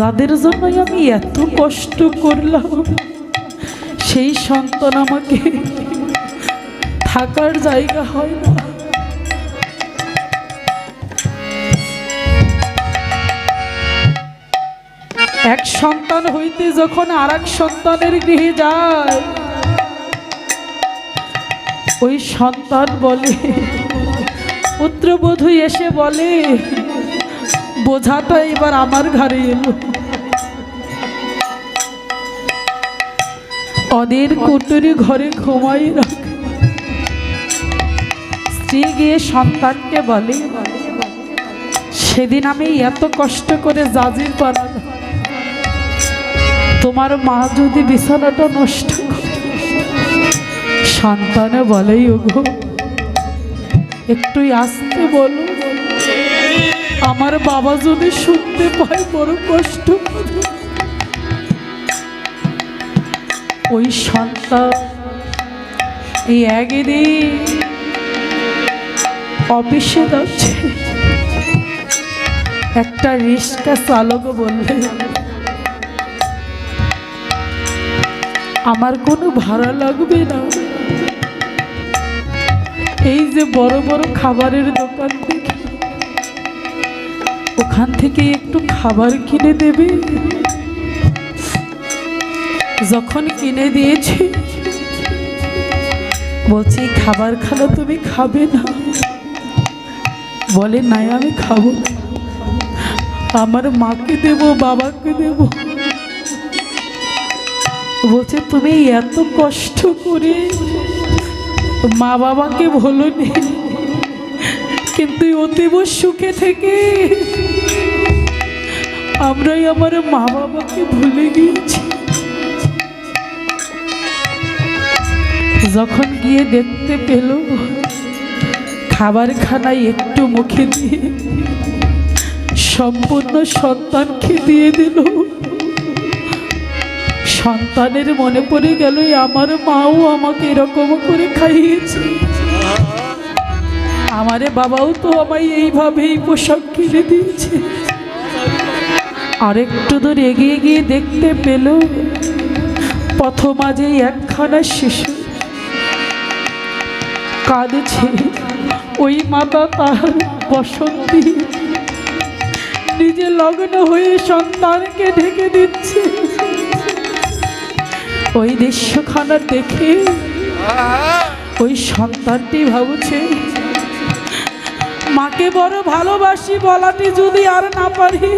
যাদের জন্য আমি এত কষ্ট করলাম, সেই সন্তান আমাকে থাকার জায়গা হয় না। এক সন্তান হইতে যখন আর সন্তানের গৃহে যায়, ওই সন্তান বলে, পুত্রবধূ, এসে বলে, বোঝাটা এবার আমার ঘরে এলো। অদের কুটুরি ঘরে ঘুমাই রাখে। স্ত্রী গিয়ে সন্তানকে বলে, সেদিন আমি এত কষ্ট করে জাজির পালালাম তোমার মা যদি বিছানাটা নষ্ট সন্তানে বলেই ওগো, একটু আসতে বলো। আমার বাবা যদি শুনতে পায়, বড় কষ্ট ওই সন্তান এই একদিন অফিসে যাচ্ছে। একটা রিক্সা চালক বললে, আমার কোনো ভাড়া লাগবে না। এই যে বড় বড় খাবারের দোকান থেকে ওখান থেকে একটু খাবার কিনে দেবে। যখন কিনে দিয়েছি, বলছি, খাবার খানা তুমি খাবে না। বলে, নাই, আমি খাব আমার মাকে দেব, বাবাকে দেব। বলছে, তুমি এত কষ্ট করে মা বাবাকে বলনি কিন্তু অতীব সুখে থেকে আমরাই আমার মা বাবাকে ভুলে গিয়েছি। যখন গিয়ে দেখতে পেল খাবার খানায় একটু মুখে দিয়ে সম্পূর্ণ সন্তানকে দিয়ে দিল। সন্তানের মনে পড়ে গেল, "এই আমার মাও আমাকে এরকম করে খাইয়েছে। আমারে বাবাও তো আমায় এইভাবেই পোশাক কিনে দিয়েছে। আরেকটু দূর এগিয়ে গিয়ে দেখতে পেল পথ মাঝে একখানা শিশু কাঁদছে। ওই মাতা তার বসন্তী নিজে লগ্ন হয়ে সন্তানকে ঢেকে দিচ্ছে। ওই দৃশ্যখানা দেখে ওই সন্তানটি ভাবছে, মাকে বড় ভালোবাসি বলাটি যদি আর না পারি,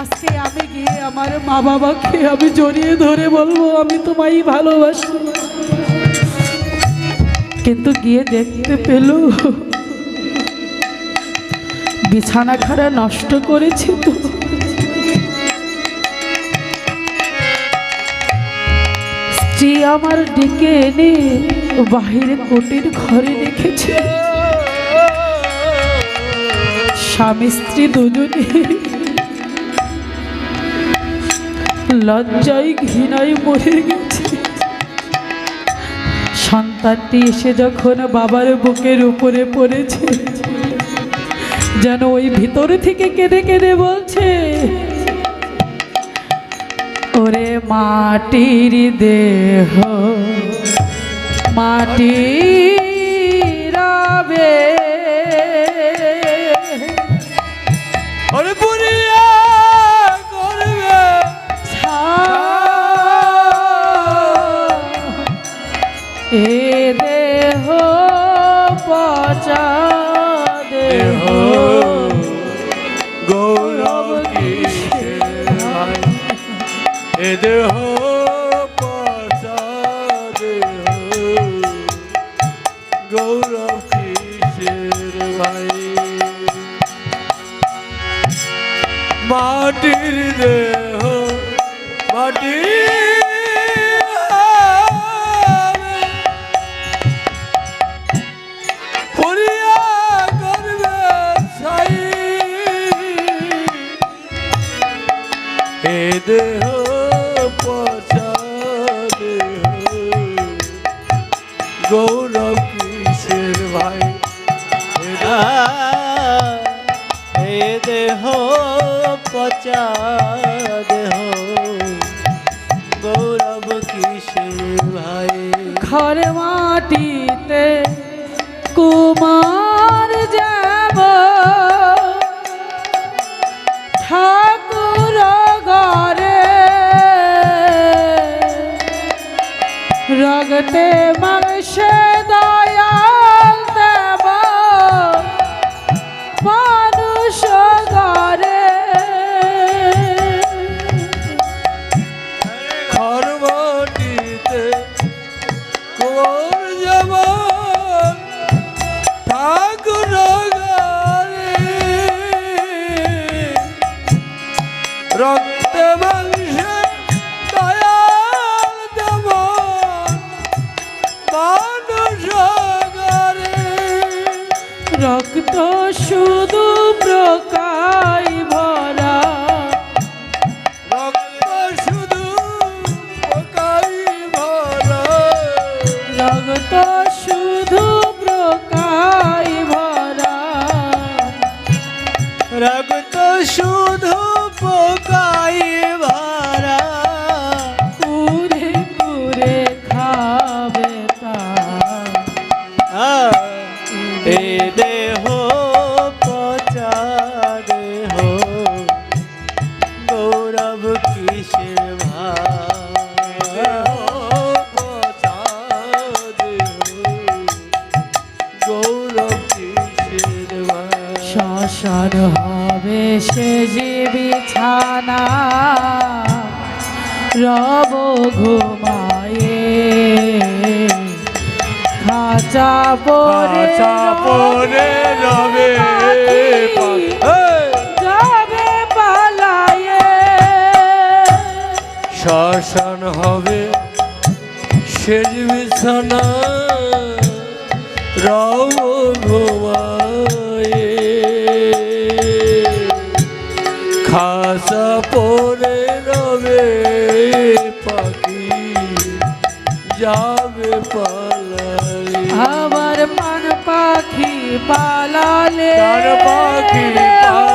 আজকে আমি গিয়ে আমার মা বাবাকে আমি জড়িয়ে ধরে বলব, আমি তোমায় ভালোবাসি। কিন্তু গিয়ে দেখতে পেল। বিছানা খাড়া নষ্ট করেছে তো। স্ত্রী আমার ডেকে এনে বাহিরে কোটির ঘরে রেখেছে। স্বামী স্ত্রী দুজনে লজ্জায় ঘৃণায় মরে গেছে। সন্তানটি এসে যখন বাবার বুকের উপরে পড়েছে, যেন ওই ভিতর থেকে কেঁদে কেঁদে বলছে, ওরে মাটির দেহ মাটি রাবে দেহ দেহ পচা দেহ। গৌরব কিশোর ভাই? ঘর মাটিতে কুমার যাব। ঠাকুর ঘরে রগতে মাংসে আলোর যেমন ঠাকুর রক্তে মাংসে দয়াল যেমন রক্ত শুধু বাঁচাবো বাঁচাবো রে রবে যাবে পালায়ে। শাসন হবে শেষ বিছানা রব ঘুমায়ে। খাসা পো পালনে পাখি পালনে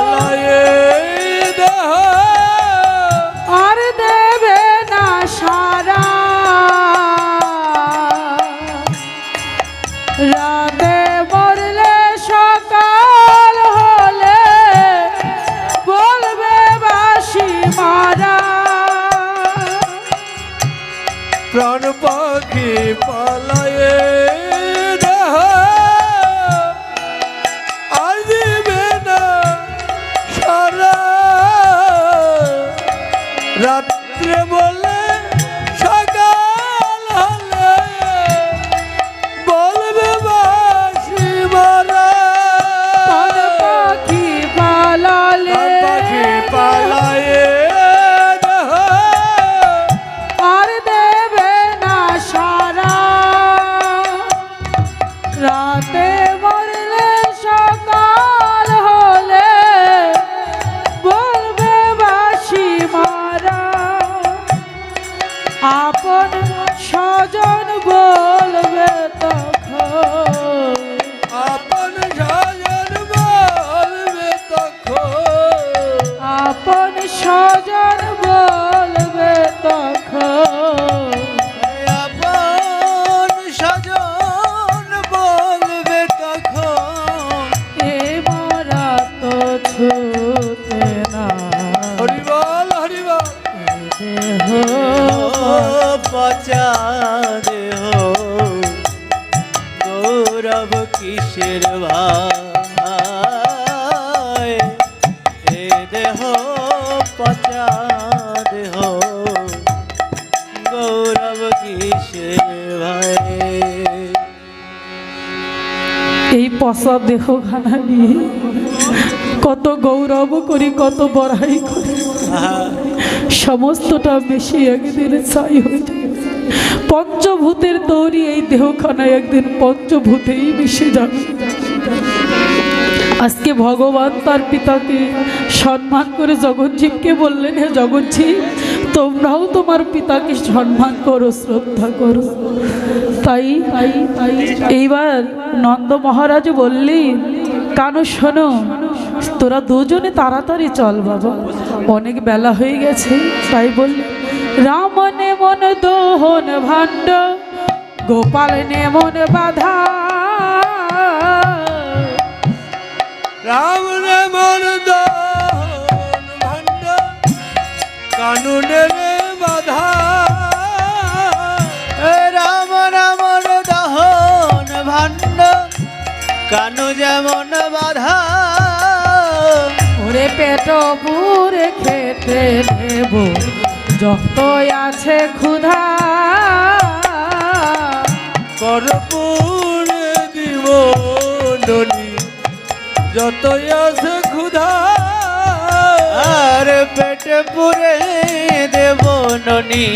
ঘোঘানা নিয়ে কত গৌরব করি, কত বড়াই করি। সমস্তটা বেশি একদিন চাই হয়ে পঞ্চভূতের তৈরি এই দেহখানা একদিন পঞ্চভূতেই মিশে যাবে। আজকে ভগবান তার পিতাকে সম্মান করে জগৎজীবকে বললেন, হে জগৎজীব তোমরাও তোমার পিতাকে সম্মান করো, শ্রদ্ধা করো। তাই এইবার নন্দ মহারাজ বললি কানু, শোনো, তোরা দুজনে তাড়াতাড়ি চল বাবা। অনেক বেলা হয়ে গেছে। তাই বললি রামনে মন দোহন ভাণ্ড, গোপাল নে মন বাধা। রাম মন দোহ কানুনের বাধা। রাম রাম দহন ভাণ্ড। কানু যেমন বাধা। ওরে পেট পুরে খেতে দেব যত আছে ক্ষুধা। কর্পূর দিব যতই আছে ক্ষুধা। আর পেটে পুরে দেব ননি।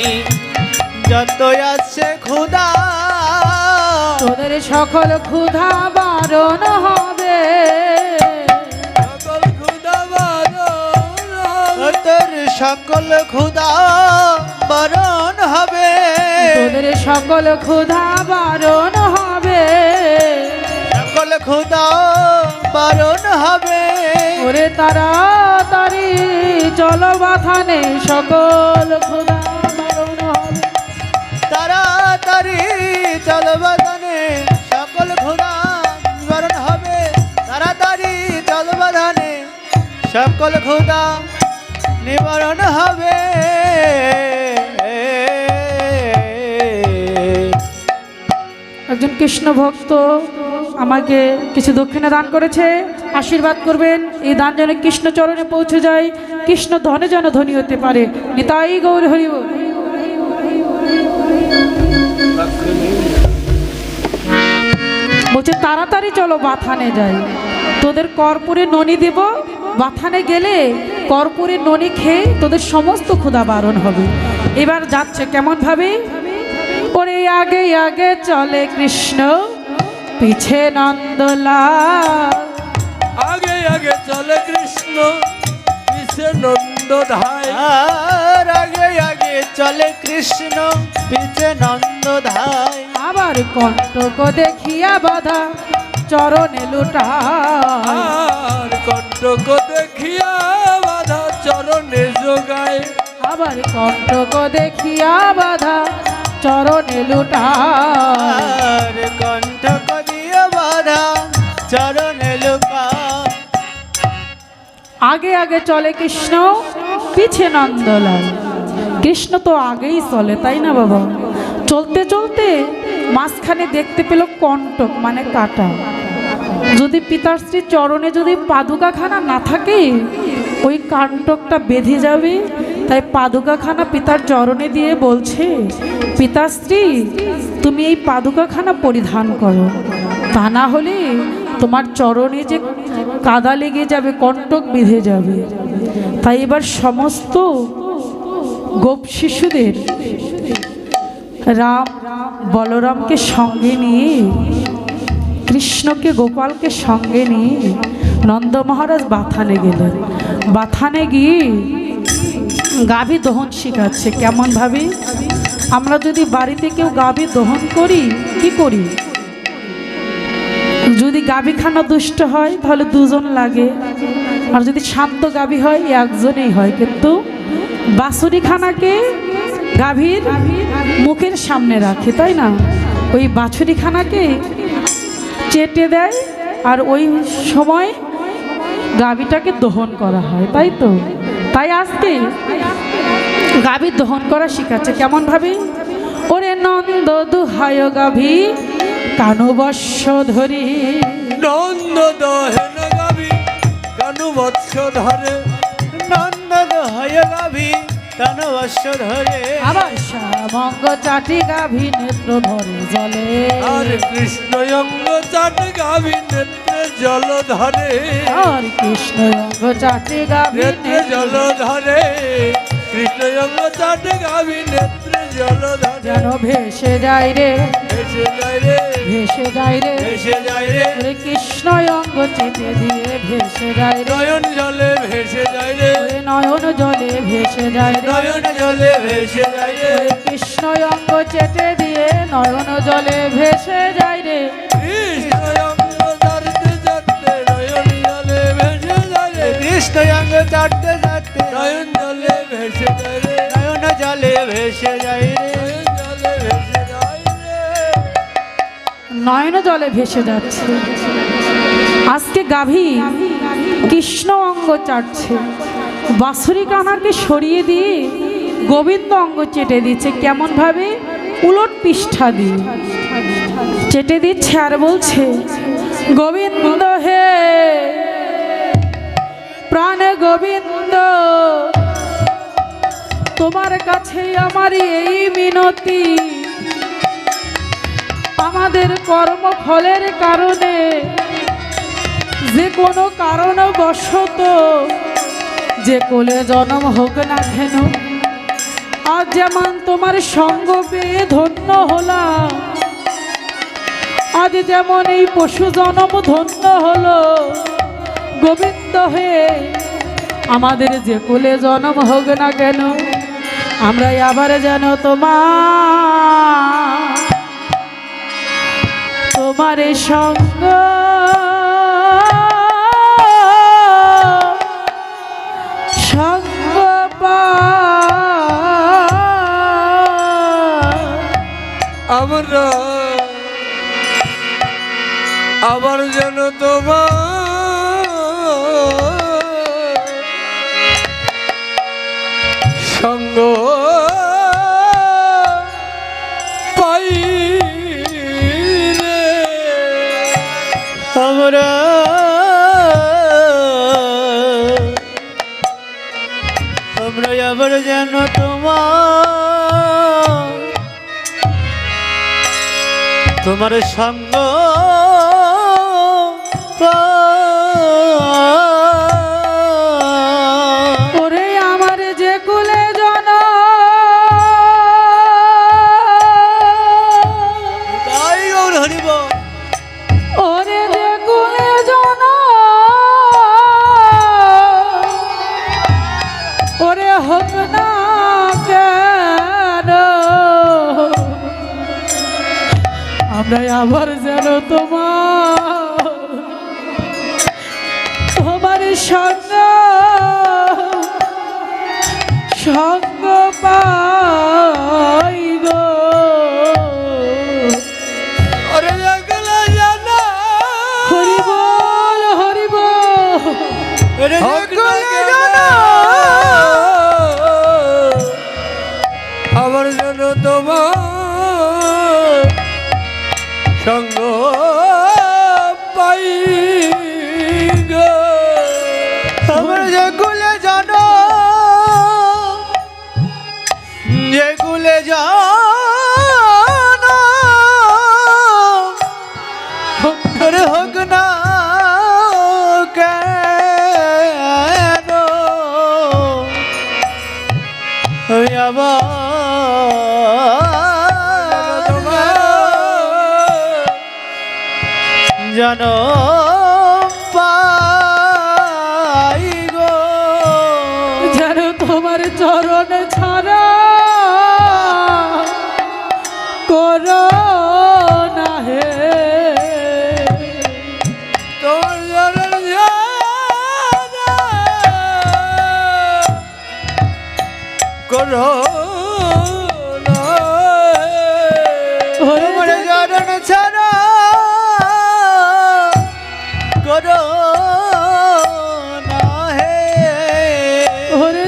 যত আছে ক্ষুদা তোদের সকল ক্ষুধা বারণ হবে। সকল ক্ষুধা বারণ। তোর সকল ক্ষুদা বরণ হবে। তোদের সকল ক্ষুধা বারণ হবে। সকল ক্ষুদা বারণ হবে। ওরে তাড়াতাড়ি চল বাথানে সকল ক্ষুধা বারণ হবে। তাড়াতাড়ি চলবাদানে সকল ক্ষুদা নিবারণ হবে। তাড়াতাড়ি চলবাদানে সকল ক্ষুদা নিবারণ হবে। একজন কৃষ্ণ ভক্ত আমাকে কিছু দক্ষিণা দান করেছে। আশীর্বাদ করবেন। এই দান যেন কৃষ্ণ চরণে পৌঁছে যায়। কৃষ্ণ ধনে যেন ধনী হতে পারে। নিতাই গৌর হরিব বলছে, তাড়াতাড়ি চলো, বাথানে যাই। তোদের কর্পূরে ননি দেব। বাথানে গেলে কর্পূরে ননি খেয়ে তোদের সমস্ত ক্ষুধা বারণ হবে। এবার যাচ্ছে কেমন ভাবে ওরে আগে আগে চলে কৃষ্ণ, পিছে নন্দলাল। আগে আগে চলে কৃষ্ণ পিছে নন্দ ধায় আর আগে আগে চলে কৃষ্ণ পিছে নন্দ ধায় আবার কণ্টক দেখিয়া বাধা চরণে লুটা আর কণ্টক দেখিয়া বাধা চরণে যোগায়। আবার কণ্টক দেখিয়া বাধা চরণে লুটা আগে আগে চলে কৃষ্ণ, পিছে নন্দলাল। কৃষ্ণ তো আগেই চলে, তাই না বাবা? চলতে চলতে মাঝখানে দেখতে পেল কণ্টক মানে কাটা। যদি পিতাশ্রীর চরণে যদি পাদুকাখানা না থাকে, ওই কাণ্টকটা বেঁধে যাবে। তাই পাদুকাখানা পিতার চরণে দিয়ে বলছে, পিতাশ্রী, তুমি এই পাদুকাখানা পরিধান করো। তা না হলে তোমার চরণে যে কাদা লেগে যাবে, কণ্টক বেঁধে যাবে। তাই এবার সমস্ত গোপ শিশুদের রাম বলরামকে সঙ্গে নিয়ে, কৃষ্ণকে, গোপালকে সঙ্গে নিয়ে নন্দ মহারাজ বাথানে গেলেন। বাথানে গিয়ে গাভী দহন শিখাচ্ছে। কেমন ভাবে? আমরা যদি বাড়িতে কেউ গাভী দহন করি, কি করি? যদি গাভীখানা দুষ্ট হয়, তাহলে দুজন লাগে। আর যদি শান্ত গাভী হয় একজনেই হয়। কিন্তু বাছুরিখানাকে গাভীর মুখের সামনে রাখে, তাই না? ওই বাছুরিখানাকে চেটে দেয়, আর ওই সময় গাভীটাকে দহন করা হয়, তাই তো? তাই আজকে গাভীর দহন করা শিখাচ্ছে। কেমন ভাবে? ওরে নন্দ দুহায় গাভী কানবর্ষ ধরি নন্দ দহেন গাবি কানু বৎস ধরে নন্দন হয়ে গাভী তন বর্ষ ধরে আবার শ্যামঙ্গ চাটি গাভী নেত্র ধরে জলে। আর কৃষ্ণ অঙ্গ চাট গাবি নেত্রে জল ধরে আর কৃষ্ণ অঙ্গ চাটি গাভী নেত্রে জল ধরে যেন ভেসে যায় রে ভেসে যায় রে। ভেসে যায় রে। ভেসে যায় রে। ওরে কৃষ্ণ অঙ্গ চেপে দিয়ে ভেসে যায় রে। নয়ন জলে ভেসে যায় রে। নয়ন জলে ভেসে যায় রে। নয়ন জলে ভেসে যায় রে। কৃষ্ণ অঙ্গ চেটে দিয়ে নয়ন জলে ভেসে যায় রে। চাটতে চাটতে। নয়ন জলে ভেসে যায় রে। নয়ন জলে ভেসে যায় রে। নয়ন জলে ভেসে যায় রে। নয়ন জলে ভেসে যাচ্ছে। আজকে গাভী কৃষ্ণ অঙ্গ চাটছে। বাঁশুরি কানাকে সরিয়ে দিয়ে গোবিন্দ অঙ্গ চেটে দিচ্ছে। কেমন ভাবে উলট পৃষ্ঠা দিয়ে। চেটে দিচ্ছে আর বলছে গোবিন্দ হে প্রাণ গোবিন্দ, তোমার কাছে আমার এই মিনতি। আমাদের কর্মফলের কারণে যে কোনো কারণবশত যে কোলে জন্ম হোক না কেন আজ যেমন তোমার সঙ্গ পেয়ে ধন্য হলাম, আজ যেমন এই পশু জন্ম ধন্য হলো গোবিন্দ হয়ে আমাদের যে কোলে জন্ম হোক না কেন আমরা আবার যেন তোমার তোমার সঙ্গ। সঙ্গ আবার যেন তোমার তোমার আবার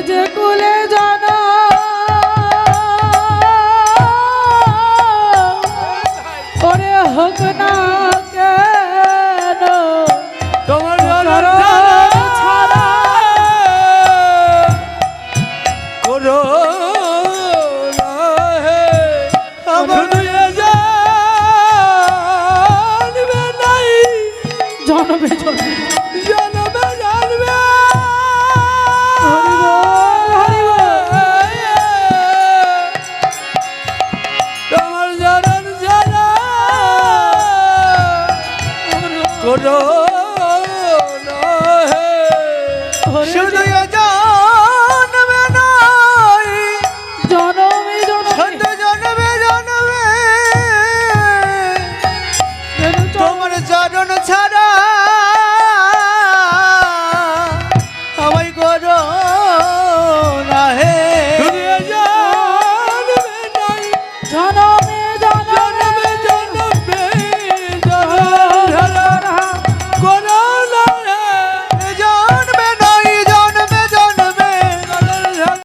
যে ছাড়া